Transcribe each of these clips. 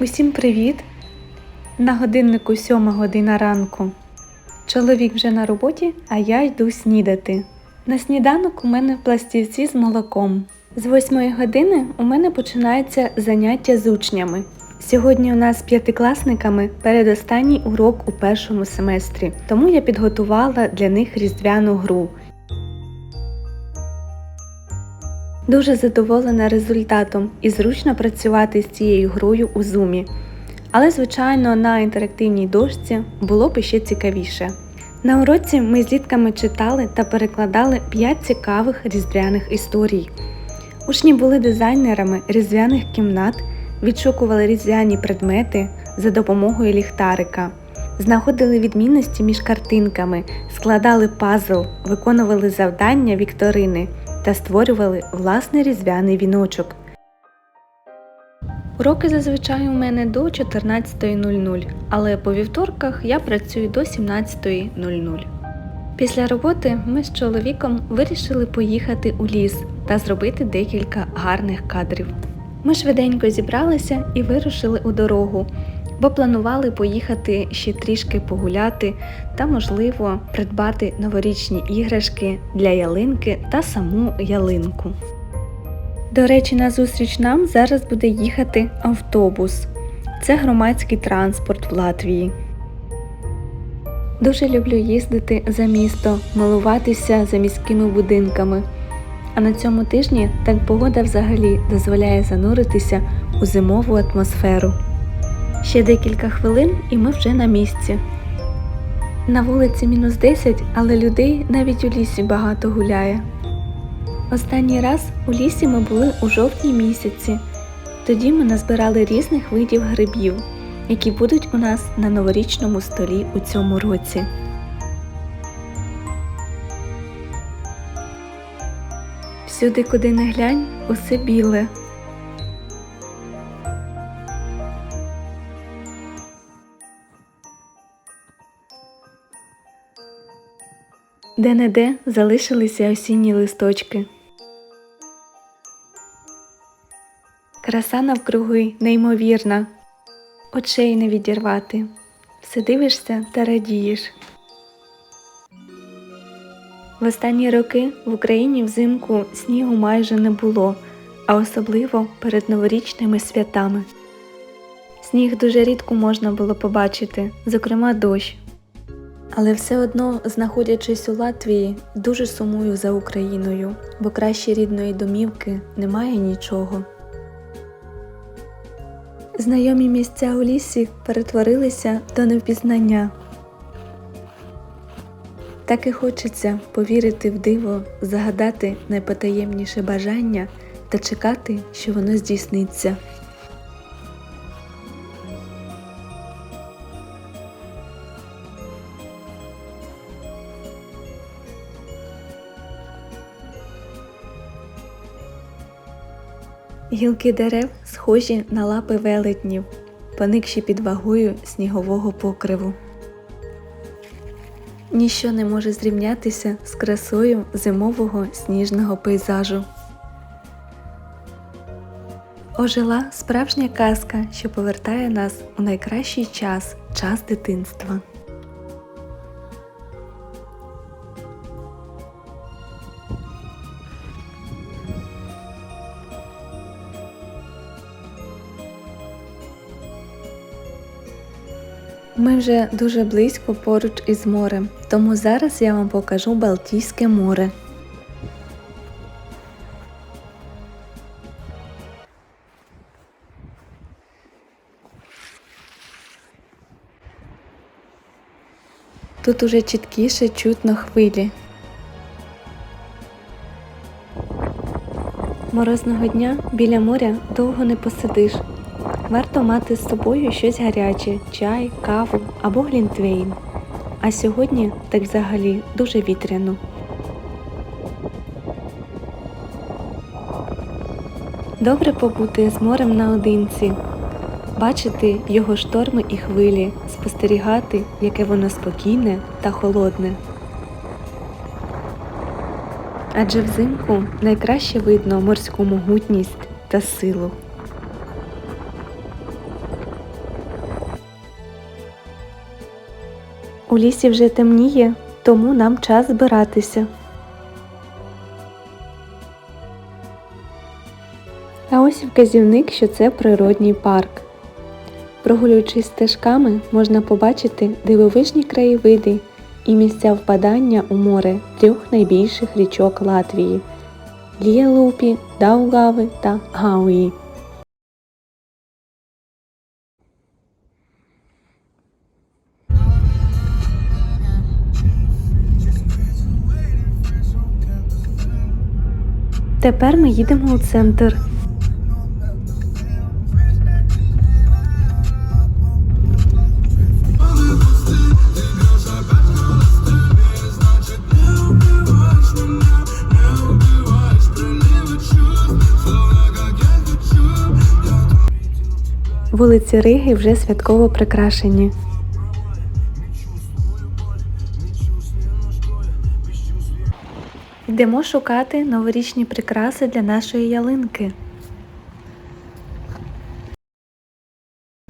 Усім привіт! На годиннику 7 година ранку. Чоловік вже на роботі, а я йду снідати. На сніданок у мене пластівці з молоком. З 8 години у мене починається заняття з учнями. Сьогодні у нас з п'ятикласниками передостанній урок у першому семестрі, тому я підготувала для них різдвяну гру. Дуже задоволена результатом і зручно працювати з цією грою у зумі. Але, звичайно, на інтерактивній дошці було б ще цікавіше. На уроці ми з дітками читали та перекладали 5 цікавих різдвяних історій. Учні були дизайнерами різдвяних кімнат, відшукували різдвяні предмети за допомогою ліхтарика, знаходили відмінності між картинками, складали пазл, виконували завдання вікторини та створювали власний різдвяний віночок. Уроки зазвичай у мене до 14.00, але по вівторках я працюю до 17.00. Після роботи ми з чоловіком вирішили поїхати у ліс та зробити декілька гарних кадрів. Ми швиденько зібралися і вирушили у дорогу, бо планували поїхати ще трішки погуляти та, можливо, придбати новорічні іграшки для ялинки та саму ялинку. До речі, на зустріч нам зараз буде їхати автобус. Це громадський транспорт в Латвії. Дуже люблю їздити за місто, милуватися за міськими будинками. А на цьому тижні так погода взагалі дозволяє зануритися у зимову атмосферу. Ще декілька хвилин і ми вже на місці. На вулиці мінус 10, але людей навіть у лісі багато гуляє. Останній раз у лісі ми були у жовтні місяці. Тоді ми назбирали різних видів грибів, які будуть у нас на новорічному столі у цьому році. Всюди, куди не глянь, усе біле. Де-не-де залишилися осінні листочки. Краса навкруги неймовірна, очей не відірвати. Все дивишся та радієш. В останні роки в Україні взимку снігу майже не було, а особливо перед новорічними святами. Сніг дуже рідко можна було побачити, зокрема дощ. Але все одно, знаходячись у Латвії, дуже сумую за Україною, бо краще рідної домівки немає нічого. Знайомі місця у лісі перетворилися до невпізнання. Так і хочеться повірити в диво, загадати найпотаємніше бажання та чекати, що воно здійсниться. Гілки дерев схожі на лапи велетнів, поникші під вагою снігового покриву. Ніщо не може зрівнятися з красою зимового сніжного пейзажу. Ожила справжня казка, що повертає нас у найкращий час, час дитинства. Ми вже дуже близько поруч із морем, тому зараз я вам покажу Балтійське море. Тут уже чіткіше чутно хвилі. Морозного дня біля моря довго не посидиш. Варто мати з собою щось гаряче, чай, каву або глінтвейн. А сьогодні так взагалі дуже вітряно. Добре побути з морем наодинці, бачити його шторми і хвилі, спостерігати, яке воно спокійне та холодне. Адже взимку найкраще видно морську могутність та силу. У лісі вже темніє, тому нам час збиратися. А ось вказівник, що це природній парк. Прогулюючись стежками, можна побачити дивовижні краєвиди і місця впадання у море трьох найбільших річок Латвії Лієлупі, Даугави та Гауї. Тепер ми їдемо у центр. Вулиці Риги вже святково прикрашені. Йдемо шукати новорічні прикраси для нашої ялинки.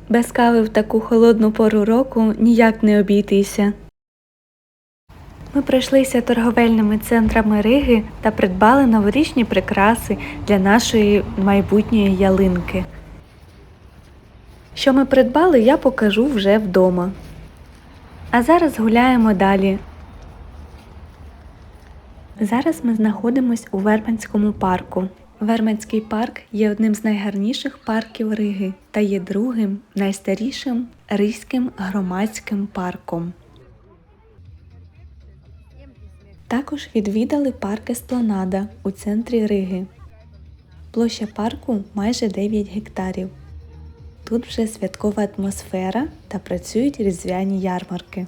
Без кави в таку холодну пору року ніяк не обійтися. Ми пройшлися торговельними центрами Риги та придбали новорічні прикраси для нашої майбутньої ялинки. Що ми придбали, я покажу вже вдома. А зараз гуляємо далі. Зараз ми знаходимось у Вербанському парку. Вербанський парк є одним з найгарніших парків Риги та є другим найстарішим ризьким громадським парком. Також відвідали парк Еспланада у центрі Риги. Площа парку майже 9 гектарів. Тут вже святкова атмосфера та працюють різдвяні ярмарки.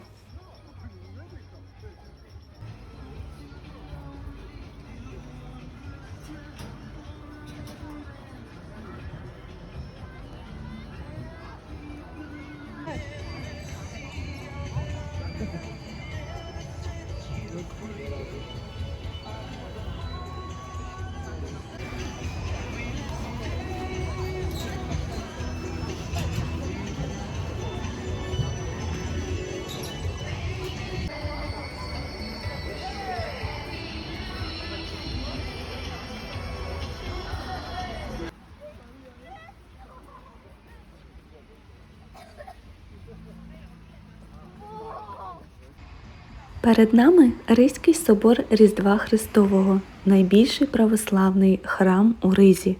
Перед нами Ризький собор Різдва Христового, найбільший православний храм у Ризі.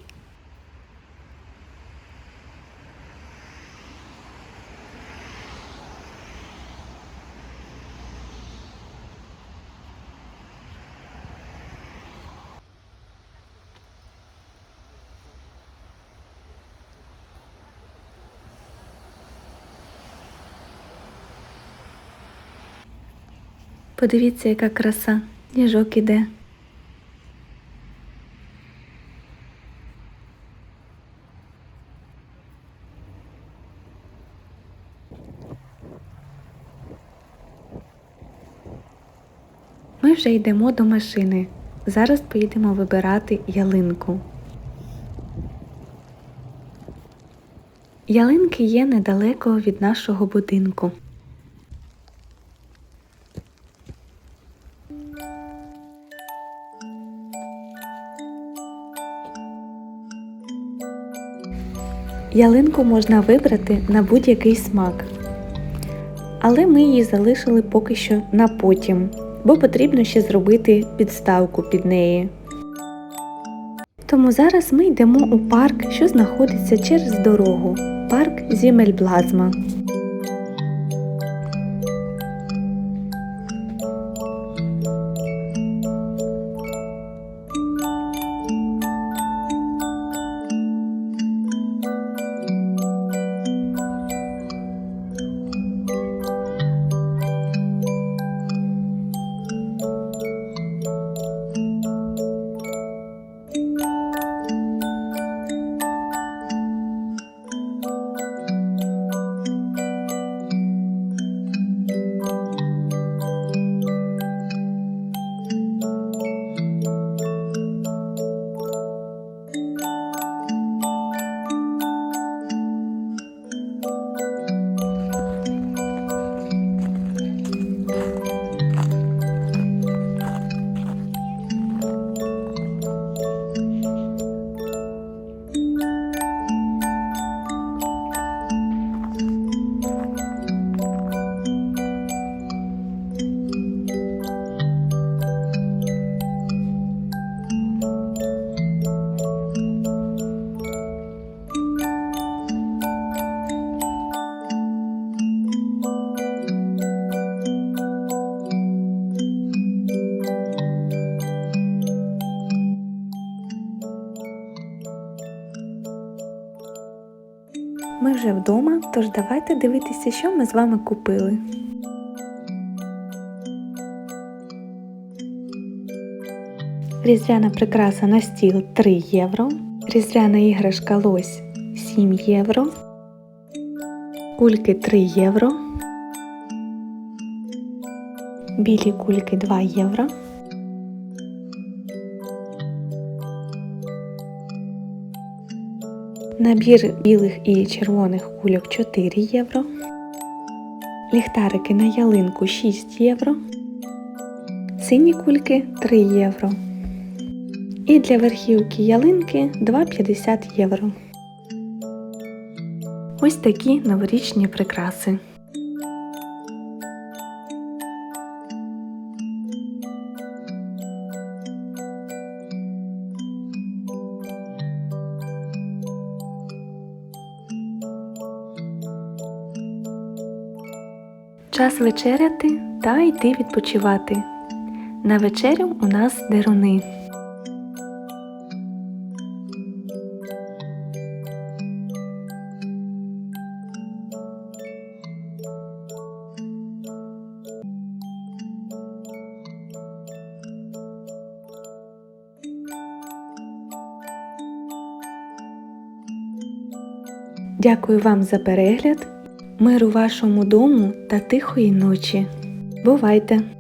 Подивіться, яка краса, Ніжок іде. Ми вже йдемо до машини. Зараз поїдемо вибирати ялинку. Ялинки є недалеко від нашого будинку. Ялинку можна вибрати на будь-який смак. Але ми її залишили поки що на потім, бо потрібно ще зробити підставку під неї. Тому зараз ми йдемо у парк, що знаходиться через дорогу. Парк Зімельблазма. Тож давайте дивитися, що ми з вами купили. Різдвяна прикраса на стіл 3 євро. Різдвяна іграшка лось 7 євро. Кульки 3 євро. Білі кульки 2 євро. Набір білих і червоних кульок 4 євро. Ліхтарики на ялинку 6 євро. Сині кульки 3 євро. І для верхівки ялинки 2,50 євро. Ось такі новорічні прикраси. Час вечеряти та йти відпочивати. На вечерю у нас деруни. Дякую вам за перегляд, миру вашому дому та тихої ночі. Бувайте!